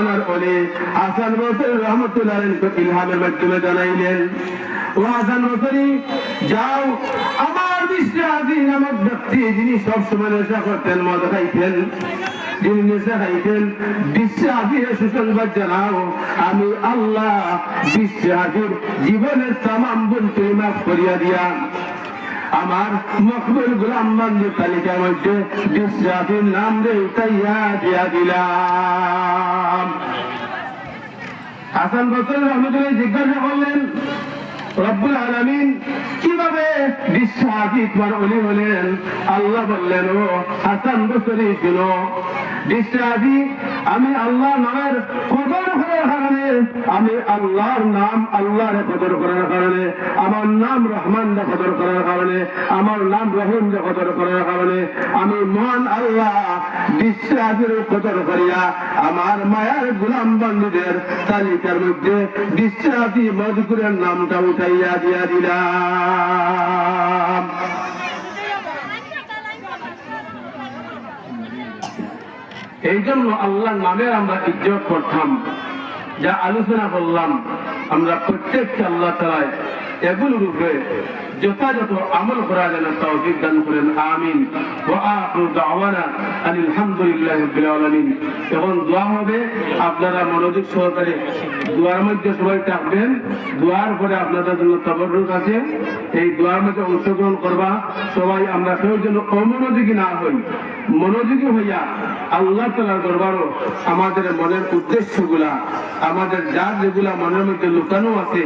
জমানার অলি। হাসান বসরি রহমতুল্লাহ ইলহামের মাধ্যমে জানাইলেন, ও হাসান বসরি, যাও, আমার বিশ্বাসী নামক ব্যক্তি যিনি সবসময় নেশা করতেন, মদ খাইতেন, যিনি নেশা খাইতেন, বিশ্বাসী সুসংবাদ জানাও, আমি আল্লাহ বিশ্বাসীর জীবনের তামাম তুমি মাফ করিয়া দিয়া আমার মকবুল গুলাম বন্ধু তালিকার মধ্যে বিশ্বাসীর নাম রে উঠাইয়া দিয়া দিলাম। হাসান বসর রহমতুল্লাহ জিজ্ঞাসা করলেন, রব্বুল আলমিন কীভাবে বিশ্বাসী তোমার অলি হলেন? আল্লাহ বললেন, ও হাসান বসরি, শুনো বিশ্বাসী আমি আল্লাহ নামের কদর করার কারণে, আমি আল্লাহর নাম আল্লাহর কদর করার কারণে, আমার নাম রহমান কদর করার কারণে, আমার নাম রহিম কদর করার কারণে, আমি মহান আল্লাহ বিশ্বাসের কদর করিয়া আমার মায়ার গুলাম বন্ধুদের তালিকার মধ্যে বিশ্বাসী মধুকুরের নামটা উঠাইয়া দিয়া দিলাম। এই জন্য আল্লাহ নামের আমরা ইজ্জত করতাম। যা আলোচনা করলাম। আমরা প্রত্যেককে আল্লাহ তালায় এগুলোর উপরে যথাযথ আমল করা যেন তৌফিক দান করেন, আমিন। ওয়া আখিরু এখন দোয়া হবে, আপনারা মনোযোগ সহকারে দোয়ার মধ্যে সবাই থাকবেন। দোয়ার পরে আপনাদের জন্য তবরুক আছে। এই দোয়ার মধ্যে অংশগ্রহণ করবা। সবাই আমরা কেউ যেন অমনোযোগী না হই, মনোযোগী হইয়া আল্লাহ তালার দরবারও আমাদের মনের উদ্দেশ্যগুলা, আমাদের যার যেগুলা মনের মধ্যে লুকানো আছে।